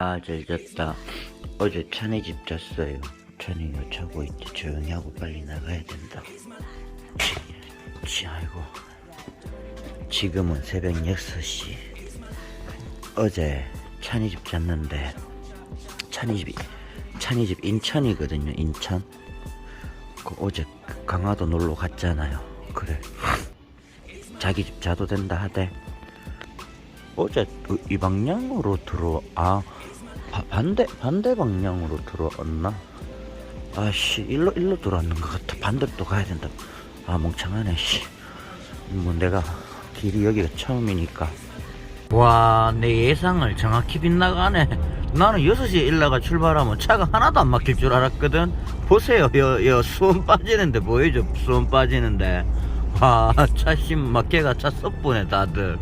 아, 잘 잤다. 어제 찬이 집 잤어요. 찬이가 자고 있지. 조용히 하고 빨리 나가야 된다. 지, 아이고. 지금은 새벽 6시. 어제 찬이 집 잤는데, 찬이 집이, 찬이 집 인천이거든요, 인천. 그 어제 강화도 놀러 갔잖아요. 그래. 자기 집 자도 된다 하대. 어제 그이 방향으로 들어 아 바- 반대 반대 방향으로 들어왔나? 아씨 일로 일로 들어왔는 것 같아 반대로 또 가야 된다. 아 멍청하네 씨. 뭐 내가 길이 여기가 처음이니까. 와 내 예상을 정확히 빗나가네. 나는 6시에 일나가 출발하면 차가 하나도 안 막힐 줄 알았거든. 보세요 여, 여 수원 빠지는데 보이죠 수원 빠지는데. 와 차 심 막개가 차 섭보네 다들.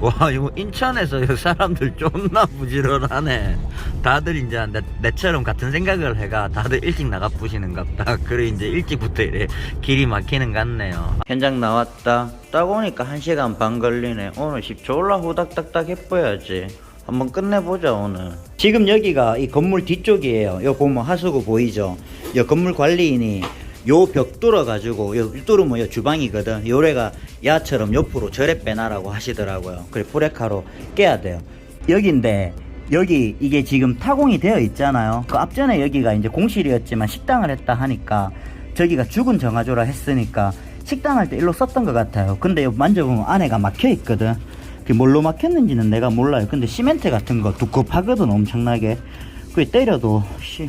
와 이거 인천에서 이 사람들 존나 부지런하네. 다들 이제 내, 내처럼 같은 생각을 해가 다들 일찍 나가 부시는갑다. 그래 이제 일찍부터 이래 길이 막히는 것 같네요. 현장 나왔다. 딱 오니까 1시간 반 걸리네. 오늘 집 졸라 후닥닥닥 해봐야지. 한번 끝내보자 오늘. 지금 여기가 이 건물 뒤쪽이에요. 여기 보면 하수구 보이죠? 이 건물 관리인이 요벽 뚫어가지고 요 뚫으면 요 주방이거든. 요래가 야처럼 옆으로 절에 빼놔라고 하시더라고요. 그래 브레카로 깨야 돼요. 여기인데 여기 이게 지금 타공이 되어 있잖아요. 그 앞전에 여기가 이제 공실이었지만 식당을 했다 하니까 저기가 죽은 정화조라 했으니까 식당 할 때 일로 썼던 것 같아요. 근데 요 만져보면 안에가 막혀 있거든. 그게 뭘로 막혔는지는 내가 몰라요. 근데 시멘트 같은 거 두껍하거든 엄청나게. 그게 때려도 씨,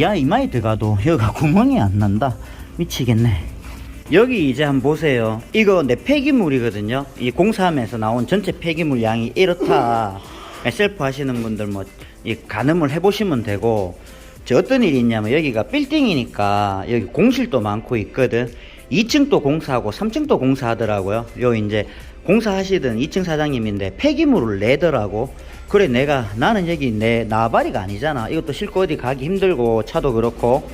야 이마에 들어가도 여기가 구멍이 안 난다. 미치겠네. 여기 이제 한번 보세요. 이거 내 폐기물이거든요. 이 공사하면서 나온 전체 폐기물 양이 이렇다. 셀프 하시는 분들 뭐 이 가늠을 해보시면 되고 저 어떤 일이 있냐면 여기가 빌딩이니까 여기 공실도 많고 있거든. 2층도 공사하고 3층도 공사하더라고요. 요 이제 공사하시던 2층 사장님인데 폐기물을 내더라고 그래 내가 나는 여기 내 나발이가 아니잖아. 이것도 싣고 어디 가기 힘들고 차도 그렇고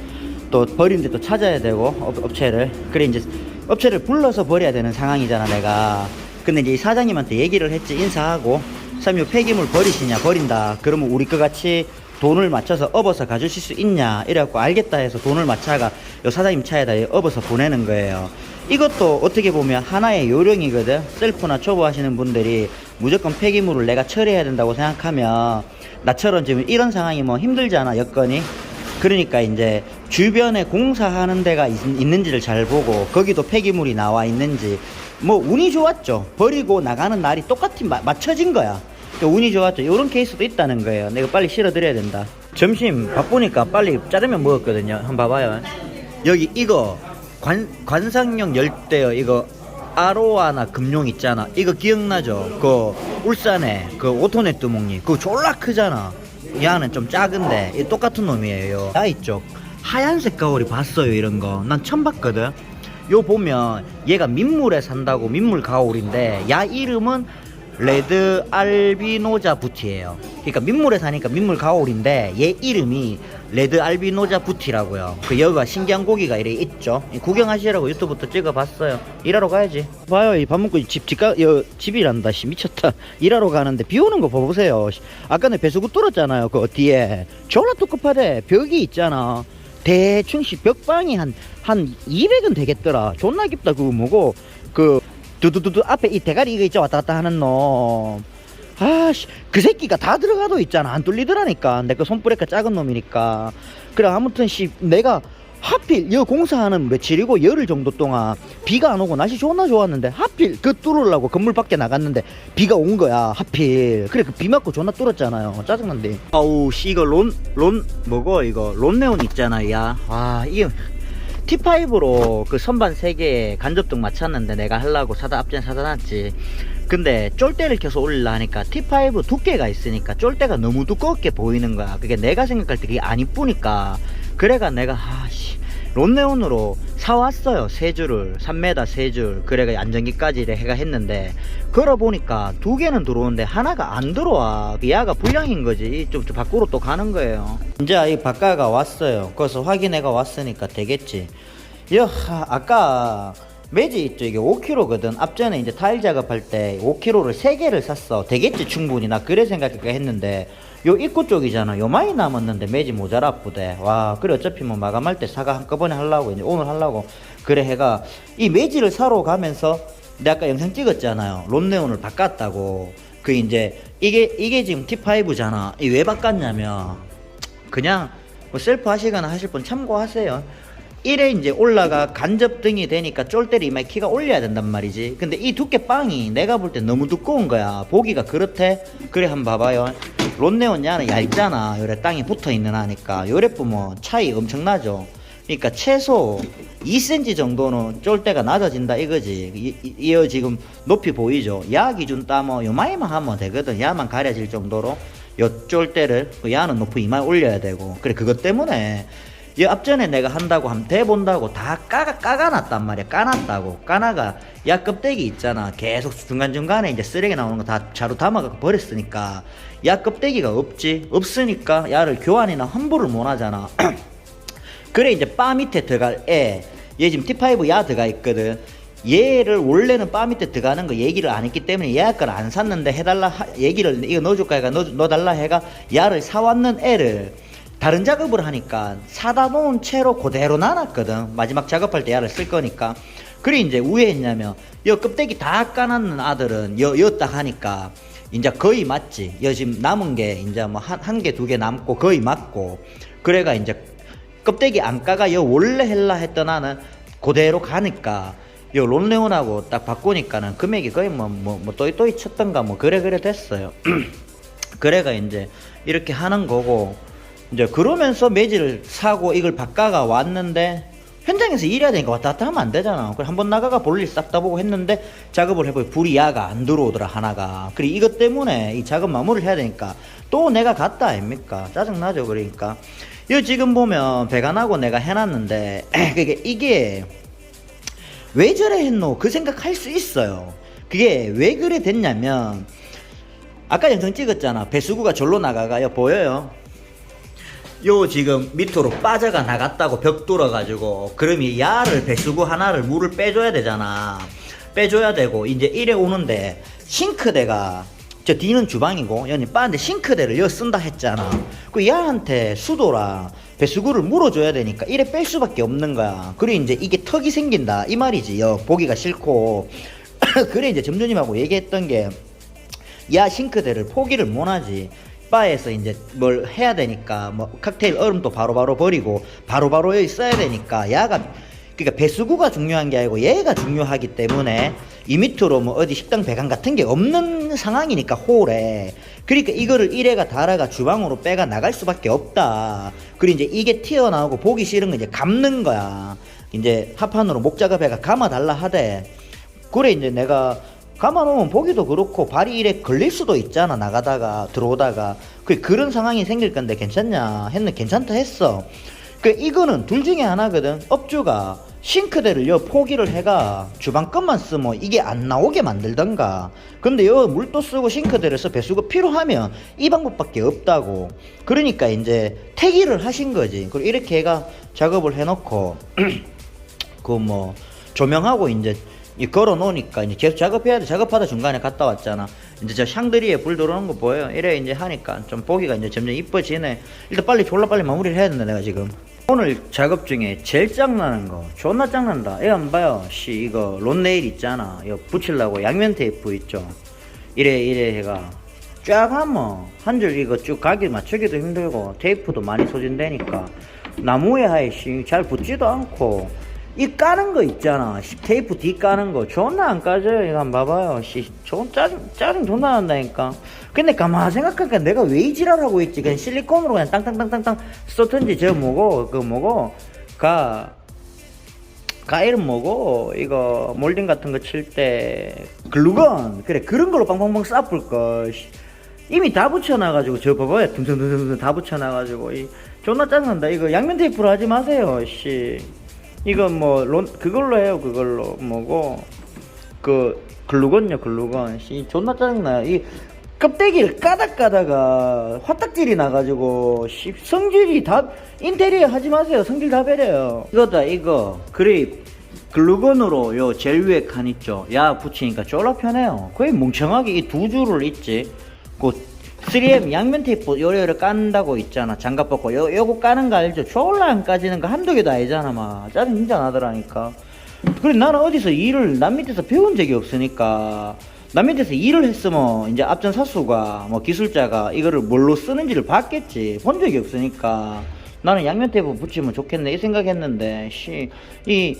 또 버리는데 또 찾아야 되고 업, 업체를. 그래 이제 업체를 불러서 버려야 되는 상황이잖아 내가. 근데 이제 이 사장님한테 얘기를 했지 인사하고. 사장님 요 폐기물 버리시냐 버린다. 그러면 우리 거 같이 돈을 맞춰서 업어서 가주실 수 있냐 이래갖고 알겠다 해서 돈을 맞춰가 요 사장님 차에다 업어서 보내는 거예요. 이것도 어떻게 보면 하나의 요령이거든. 셀프나 초보 하시는 분들이 무조건 폐기물을 내가 처리해야 된다고 생각하면 나처럼 지금 이런 상황이 뭐 힘들잖아 여건이. 그러니까 이제 주변에 공사하는 데가 있, 는지를잘 보고 거기도 폐기물이 나와 있는지. 뭐 운이 좋았죠. 버리고 나가는 날이 똑같이 마- 맞춰진 거야. 그러니까 운이 좋았죠. 이런 케이스도 있다는 거예요. 내가 빨리 실어드려야 된다. 점심 바쁘니까 빨리 짜장면 먹었거든요. 한번 봐봐요. 여기 이거 관, 관상용 열대요 이거 아로아나 금룡 있잖아. 이거 기억나죠? 그 울산에 그 오토네 뚜목님 그거 졸라 크잖아. 얘는 좀 작은데 이 똑같은 놈이에요. 야 이쪽 하얀색 가오리 봤어요 이런 거. 난 처음 봤거든. 요 보면 얘가 민물에 산다고 민물 가오리인데 야 이름은 레드 알비노자 부티예요. 그러니까 민물에 사니까 민물 가오리인데 얘 이름이 레드 알비노자 부티라고요. 그 여기가 신기한 고기가 이래 있죠. 이 구경하시라고 유튜브부터 찍어봤어요. 일하러 가야지. 봐요 이 밥 먹고 집 집가 여 집이란다 씨. 미쳤다. 일하러 가는데 비 오는 거 봐보세요 씨. 아까 내 배수구 뚫었잖아요 그 뒤에. 졸라 뚜급하대. 벽이 있잖아. 대충 씨 벽방이 한 한 200은 되겠더라. 존나 깊다 그거 뭐고. 그 두두두두 앞에 이 대가리 이거 있죠? 왔다 갔다 하는 놈 아씨 그 새끼가 다 들어가도 있잖아. 안 뚫리더라니까. 내 거 손브레이크 작은 놈이니까. 그래 아무튼 씨 내가 하필 여 공사하는 며칠이고 열흘 정도 동안 비가 안 오고 날씨 존나 좋았는데 하필 그 뚫으려고 건물 밖에 나갔는데 비가 온 거야 하필. 그래 그 비 맞고 존나 뚫었잖아요. 짜증난데. 아우 씨 이거 론 론 뭐고 이거 론네온 있잖아 야와 이게 T5로 그 선반 3개에 간접등 맞췄는데 내가 하려고 사다 앞전 사다 놨지 근데 쫄대를 켜서 올리려 하니까 T5 두께가 있으니까 쫄대가 너무 두껍게 보이는 거야. 그게 내가 생각할 때 그게 안 이쁘니까. 그래가 내가 아씨. 론네온으로 사왔어요 세 줄을. 3m 세줄. 그래가 안전기까지 해가 했는데 걸어보니까 두 개는 들어오는데 하나가 안 들어와. 얘가 불량인 거지. 좀, 좀 밖으로 또 가는 거예요. 이제 이 바카가 왔어요. 거기서 확인해가 왔으니까 되겠지. 여 하, 아까 매지 있죠 이게 5kg거든 앞전에 이제 타일 작업할 때 5kg를 3개를 샀어 되겠지 충분히 나 그래 생각했는데 요 입구 쪽이잖아. 요 많이 남았는데 매지 모자라 부대. 와, 그래 어차피 뭐 마감할 때 사과 한꺼번에 하려고 이제 오늘 하려고 그래 해가 이 매지를 사러 가면서 내가 아까 영상 찍었잖아요. 론네온을 바꿨다고. 그 이제 이게 이게 지금 T5잖아. 이 왜 바꿨냐면 그냥 뭐 셀프 하시거나 하실 분 참고하세요. 이래 이제 올라가 간접등이 되니까 쫄대를 이마에 키가 올려야 된단 말이지. 근데 이 두께 빵이 내가 볼 때 너무 두꺼운 거야. 보기가 그렇대. 그래 한번 봐봐요. 론네온 야는 얇잖아. 요래 땅이 붙어 있는 하니까 요래 보면 차이 엄청나죠. 그러니까 최소 2cm 정도는 쫄대가 낮아진다 이거지. 이, 이, 이 지금 높이 보이죠. 야 기준 따면 요마이만 하면 되거든. 야만 가려질 정도로 요 쫄대를 그 야는 높이 이마에 올려야 되고. 그래 그것 때문에 이 앞전에 내가 한다고 함 대본다고 다 까가 까가놨단 말이야. 까놨다고. 까나가 야 껍데기 있잖아. 계속 중간중간에 이제 쓰레기 나오는 거 다 자루 담아갖고 버렸으니까. 야 껍데기가 없지? 없으니까 야를 교환이나 환불을 못 하잖아. 그래 이제 바 밑에 들어갈 애, 얘 지금 T5 야 들어가 있거든. 얘를 원래는 바 밑에 들어가는 거 얘기를 안 했기 때문에 예약 걸안 샀는데 해달라 하- 얘기를 이거 넣어줄까 해가 넣어, 넣어달라 해가 야를 사왔는 애를 다른 작업을 하니까 사다 놓은 채로 그대로 놔놨거든. 마지막 작업할 때 야를 쓸 거니까. 그래 이제 우에 했냐면 여 껍데기 다 까놨는 아들은 여, 여딱 하니까 이제 거의 맞지. 여 지금 남은 게 이제 뭐한한개두개 남고 거의 맞고. 그래가 이제 껍데기 안 까가 여 원래 헬라 했던 아는 그대로 가니까 요 론레온하고 딱 바꾸니까는 금액이 거의 뭐 뭐뭐 또이 또이 쳤던가 뭐 그래 그래 됐어요. 그래가 이제 이렇게 하는 거고 이제 그러면서 매질을 사고 이걸 바꿔가 왔는데 현장에서 일해야 되니까 왔다 갔다 하면 안 되잖아. 그래 한번 나가가 볼일 싹 다 보고 했는데 작업을 해보니 불이 야가 안 들어오더라 하나가. 그래 이것 때문에 이 작업 마무리를 해야 되니까 또 내가 갔다 아닙니까? 짜증 나죠. 그러니까 이 지금 보면 배가 나고 내가 해놨는데 그게 이게 왜 저래 했노? 그 생각할 수 있어요. 그게 왜 그래 됐냐면 아까 영상 찍었잖아. 배수구가 절로 나가가요. 보여요? 요 지금 밑으로 빠져가 나갔다고 벽 뚫어가지고 그럼 이 야를 배수구 하나를 물을 빼줘야 되잖아. 빼줘야 되고 이제 이래 오는데 싱크대가 저 뒤는 주방이고 여기 빠는데 싱크대를 여 쓴다 했잖아. 그 야한테 수도랑 배수구를 물어줘야 되니까 이래 뺄 수밖에 없는 거야. 그리고 이제 이게 턱이 생긴다 이 말이지. 여 보기가 싫고 그래 이제 점주님하고 얘기했던 게 야 싱크대를 포기를 못하지 바에서 이제 뭘 해야 되니까 뭐 칵테일 얼음도 바로 바로 버리고 바로바로 여기 써야 되니까 야가 그러니까 배수구가 중요한 게 아니고 얘가 중요하기 때문에 이 밑으로 뭐 어디 식당 배관 같은 게 없는 상황이니까 홀에. 그러니까 이거를 이래가 달아가 주방으로 빼가 나갈 수밖에 없다. 그리고 이제 이게 튀어나오고 보기 싫은 거 이제 감는 거야. 이제 합판으로 목작업해가 감아달라 하대 그래 이제 내가 감아놓으면 보기도 그렇고 발이 이래 걸릴 수도 있잖아 나가다가 들어오다가. 그 그런 상황이 생길 건데 괜찮냐 했는 괜찮다 했어. 그 이거는 둘 중에 하나거든. 업주가 싱크대를 여 포기를 해가 주방 것만 쓰면 이게 안 나오게 만들던가. 근데 여 물도 쓰고 싱크대를 써 배수구 필요하면 이 방법밖에 없다고. 그러니까 이제 태기를 하신 거지. 그리고 이렇게 해가 작업을 해놓고 그 뭐 조명하고 이제 이 걸어 놓으니까 이제 계속 작업해야 돼. 작업하다 중간에 갔다 왔잖아. 이제 저 샹드리에 불 들어오는 거 보여요. 이래 이제 하니까 좀 보기가 이제 점점 이뻐지네. 일단 빨리 졸라 빨리 마무리를 해야 된다 내가 지금. 오늘 작업 중에 제일 짱나는 거 존나 짱난다. 이거 안 봐요. 씨 이거 론네일 있잖아. 이거 붙이려고 양면 테이프 있죠. 이래 이래 해가 쫙 하면 한 줄 이거 쭉 가기 맞추기도 힘들고 테이프도 많이 소진되니까 나무에 하에 씨잘 붙지도 않고 이 까는 거 있잖아. 씨, 테이프 뒤 까는 거. 존나 안 까져요. 이거 한번 봐봐요. 씨 존 짜증 짜증 존나 난다니까. 근데 가만 생각하니까 내가 왜 이 지랄하고 있지? 그냥 실리콘으로 그냥 땅땅땅땅땅 쏘든지 저 뭐고 그 뭐고 가 가일은 뭐고 이거 몰딩 같은 거 칠 때 글루건. 그래 그런 걸로 빵빵빵 쏴볼 걸. 씨. 이미 다 붙여놔가지고 저 봐봐요. 둥둥둥둥 다 붙여놔가지고. 이 존나 짜증난다. 이거 양면 테이프로 하지 마세요. 씨 이거 뭐론 그걸로 해요 그걸로. 뭐고 그 글루건요 글루건. 씨 존나 짜증나요. 이 껍데기를 까닥 까다가 화딱질이 나가지고 씨 성질이 다 인테리어 하지 마세요. 성질 다 베려요. 이거다 이거. 그립. 글루건으로 요 젤 위에 칸 있죠? 야 붙이니까 졸라 편해요. 거의 멍청하게 이 두 줄을 있지? 그 3M 양면 테이프 요래요래 깐다고 있잖아. 장갑 벗고. 요, 요거 까는 거 알죠? 졸라 안 까지는 거 한두 개도 아니잖아 막 짜증 진짜 나더라니까. 그래 나는 어디서 일을 남 밑에서 배운 적이 없으니까. 남 밑에서 일을 했으면 이제 앞전 사수가 뭐 기술자가 이거를 뭘로 쓰는지를 봤겠지. 본 적이 없으니까. 나는 양면 테이프 붙이면 좋겠네 이 생각했는데. 씨 이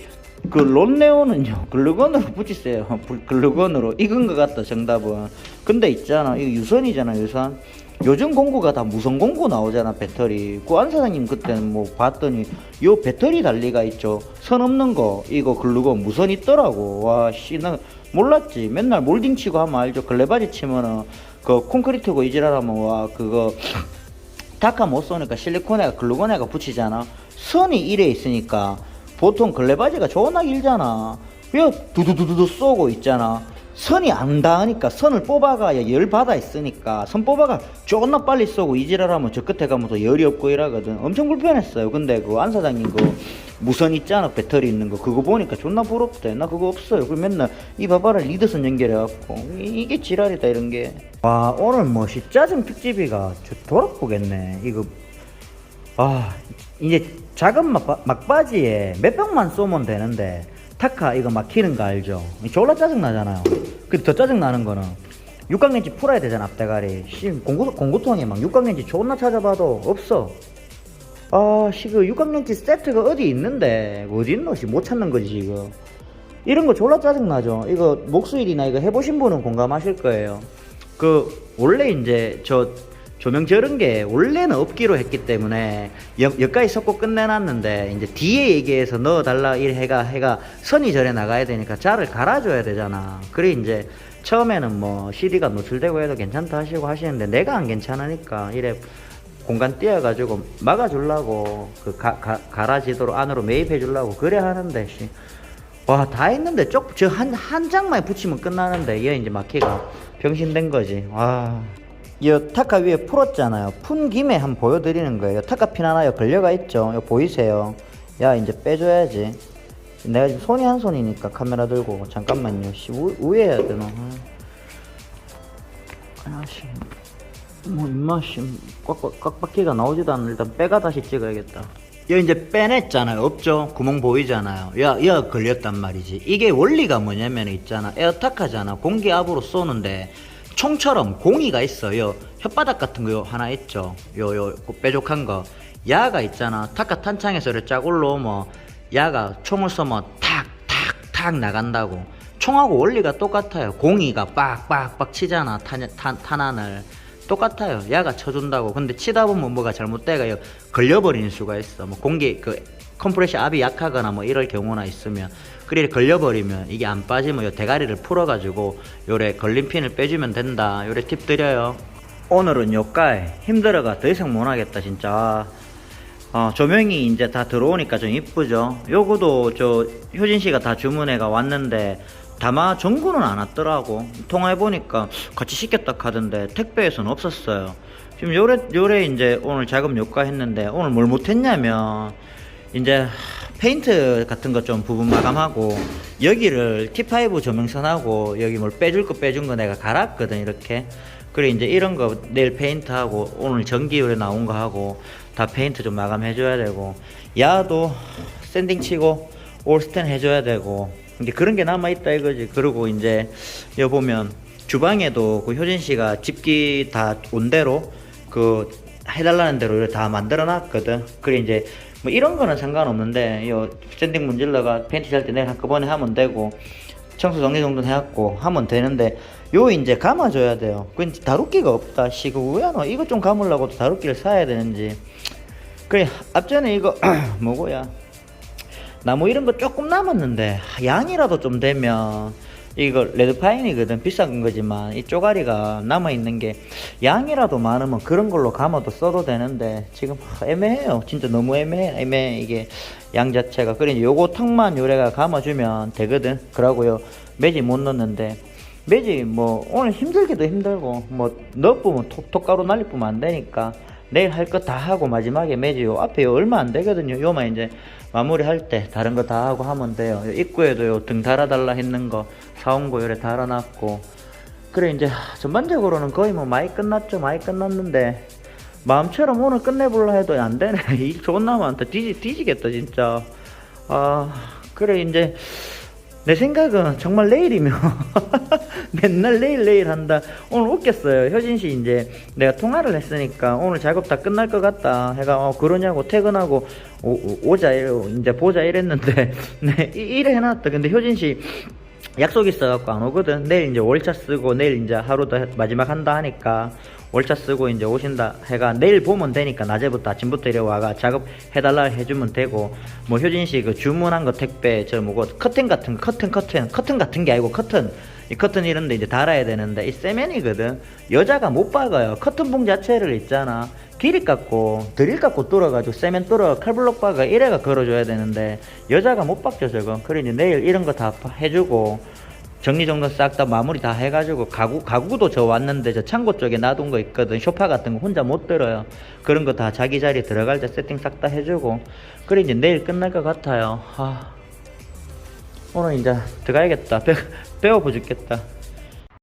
그 론네오는요 글루건으로 붙이세요. 불- 글루건으로. 익은 것 같다 정답은. 근데 있잖아 이거 유선이잖아 유선. 요즘 공구가 다 무선 공구 나오잖아 배터리. 그안 사장님 그때는 뭐 봤더니 요 배터리 달리가 있죠. 선 없는 거 이거 글루건 무선 있더라고. 와씨 나 몰랐지. 맨날 몰딩 치고 하면 알죠. 걸레바지 치면은 그 콘크리트고 이지랄하면 와 그거 다카 못 쏘니까 실리콘에가 글루건에가 붙이잖아. 선이 이래 있으니까 보통 걸레바지가 존나 길잖아. 왜 두두두두두 쏘고 있잖아. 선이 안 닿으니까 선을 뽑아가야 열 받아 있으니까 선 뽑아가 존나 빨리 쏘고 이지랄하면 저 끝에 가면 또 열이 없고 이러거든. 엄청 불편했어요. 근데 그 안 사장님 그 무선 있잖아. 배터리 있는 거. 그거 보니까 존나 부럽대. 나 그거 없어요. 그 맨날 이 바바를 리드선 연결해갖고 이- 이게 지랄이다 이런 게 와 오늘 뭐시 짜증 특집이가 저 돌아보겠네. 이거. 아 이제 작은 막, 막바 지에 몇 병만 쏘면 되는데 타카 이거 막히는 거 알죠? 졸라 짜증 나잖아요. 근데 더 짜증 나는 거는 육각렌치 풀어야 되잖아 앞대가리. 씨 공구 공구통에 막 육각렌치 존나 찾아봐도 없어. 아씨그 육각렌치 세트가 어디 있는데 어디 있노? 씨못 찾는 거지 지금. 이런 거 졸라 짜증 나죠. 이거 목수일이나 이거 해보신 분은 공감하실 거예요. 그 원래 이제 저 조명 저런 게 원래는 없기로 했기 때문에 여, 여기까지 섞고 끝내놨는데 이제 뒤에 얘기해서 넣어달라 이 해가 해가 선이 절에 나가야 되니까 자를 갈아줘야 되잖아. 그래 이제 처음에는 뭐 CD가 노출되고 해도 괜찮다 하시고 하시는데 내가 안 괜찮으니까 이래 공간 띄어가지고 막아주려고 그 가, 가, 갈아지도록 안으로 매입해 주려고 그래 하는데 씨. 와 다 했는데 쪽저한 한 장만 붙이면 끝나는데 얘 이제 막히가 병신된 거지 와. 이 타카 위에 풀었잖아요. 푼 김에 한번 보여드리는 거예요. 타카 핀 하나 요 걸려가 있죠. 요 보이세요? 야 이제 빼줘야지. 내가 지금 손이 한 손이니까 카메라 들고 잠깐만요. 씨 우, 위에 해야 되나? 아씨 뭐 입맛이 꽉꽉 꽉박기가 나오지도 않는 일단 빼가 다시 찍어야겠다. 여기 이제 빼냈잖아요. 없죠? 구멍 보이잖아요. 야, 야 걸렸단 말이지. 이게 원리가 뭐냐면 있잖아. 에어타카잖아. 공기 압으로 쏘는데 총처럼 공이가 있어요. 혓바닥 같은 거 하나 있죠. 요, 요, 그 뾰족한 거. 야가 있잖아. 타카 탄창에서 쫙 올라오면 야가 총을 쏘면 탁, 탁, 탁 나간다고. 총하고 원리가 똑같아요. 공이가 빡빡빡 치잖아. 탄, 탄, 탄환을. 똑같아요. 야가 쳐준다고. 근데 치다 보면 뭐가 잘못돼가 걸려버리는 수가 있어. 뭐 공기 그 컴프레셔 압이 약하거나 뭐 이럴 경우나 있으면 그래 걸려버리면 이게 안 빠지면 요 대가리를 풀어가지고 요래 걸림핀을 빼주면 된다. 요래 팁 드려요. 오늘은 요까에 힘들어가 더 이상 못하겠다 진짜. 어, 조명이 이제 다 들어오니까 좀 이쁘죠. 요거도 저 효진 씨가 다 주문해가 왔는데 다마 전구는 안 왔더라고. 통화해 보니까 같이 시켰다 하던데 택배에서는 없었어요. 지금 요래 요래 이제 오늘 작업 요까 했는데 오늘 뭘 못했냐면 이제 페인트 같은 거좀 부분 마감하고 여기를 T5 조명선하고 여기 뭘 빼줄 거 빼준 거 내가 갈았거든 이렇게 그래 이제 이런 거 내일 페인트 하고 오늘 전기율에 나온 거 하고 다 페인트 좀 마감해 줘야 되고 야도 샌딩 치고 올스텐 해줘야 되고 이제 그런 게 남아 있다 이거지 그리고 이제 여기 보면 주방에도 그 효진 씨가 집기 다 온 대로 그 해달라는 대로 다 만들어 놨거든. 그래 이제 뭐 이런 거는 상관없는데 요 샌딩 문질러가 팬티 잘때 내가 한꺼번에 하면 되고 청소 정리 정도 해갖고 하면 되는데 요 이제 감아줘야 돼요. 그 이제 다루기가 없다. 씨, 그거 왜 하노? 이거 좀 감으려고 도 다루기를 사야 되는지. 그래 앞전에 이거 뭐고야 나무 이런 거 조금 남았는데 양이라도 좀 되면 이거 레드파인이거든. 비싼 거지만 이 쪼가리가 남아 있는 게 양이라도 많으면 그런 걸로 감아도 써도 되는데 지금 애매해요. 진짜 너무 애매해. 애매해. 이게 양 자체가. 그래 요거 턱만 요래가 감아주면 되거든. 그러고요. 매지 못 넣는데. 매지 뭐 오늘 힘들기도 힘들고 뭐 넣어보면 톡톡가루 날리쁘면 안 되니까 내일 할거다 하고 마지막에 매지 요 앞에 요 얼마 안 되거든요. 요만 이제 마무리 할 때 다른 거 다 하고 하면 돼요. 요 입구에도 요 등 달아달라 했는 거 사온 거 요래 달아놨고. 그래 이제 전반적으로는 거의 뭐 많이 끝났죠 많이 끝났는데. 마음처럼 오늘 끝내볼라 해도 안 되네. 이 좋은 남한테 뒤지, 뒤지겠다 진짜. 아 그래 이제 내 생각은 정말 내일이면 맨날 내일 내일 한다. 오늘 웃겼어요. 효진 씨 이제 내가 통화를 했으니까 오늘 작업 다 끝날 것 같다. 해가 어 그러냐고 퇴근하고 오, 자 이제 보자 이랬는데 네 이- 이래 해놨다. 근데 효진 씨 약속 있어갖고 안 오거든. 내일 이제 월차 쓰고 내일 이제 하루 더 해- 마지막 한다 하니까 월차 쓰고 이제 오신다 해가 내일 보면 되니까 낮에부터 아침부터 이래 와가 작업 해달라 해주면 되고 뭐 효진 씨 그 주문한 거 택배 저 뭐고 커튼 같은 거 커튼 커튼 커튼 같은 게 아니고 커튼. 이 커튼 이런데 이제 달아야 되는데 이 세면이거든. 여자가 못 박아요. 커튼 봉 자체를 있잖아. 길이 깎고 드릴 깎고 뚫어가지고 세면 뚫어 칼블록 박아 이래가 걸어줘야 되는데 여자가 못 박죠 그래 이제 내일 이런 거 다 해주고 정리정돈 싹 다 마무리 다 해가지고 가구 가구도 저 왔는데 저 창고 쪽에 놔둔 거 있거든. 쇼파 같은 거 혼자 못 들어요. 그런 거 다 자기 자리 들어갈 때 세팅 싹 다 해주고. 그래 이제 내일 끝날 것 같아요. 아 오늘 이제 들어가야겠다. 배, 배고파 죽겠다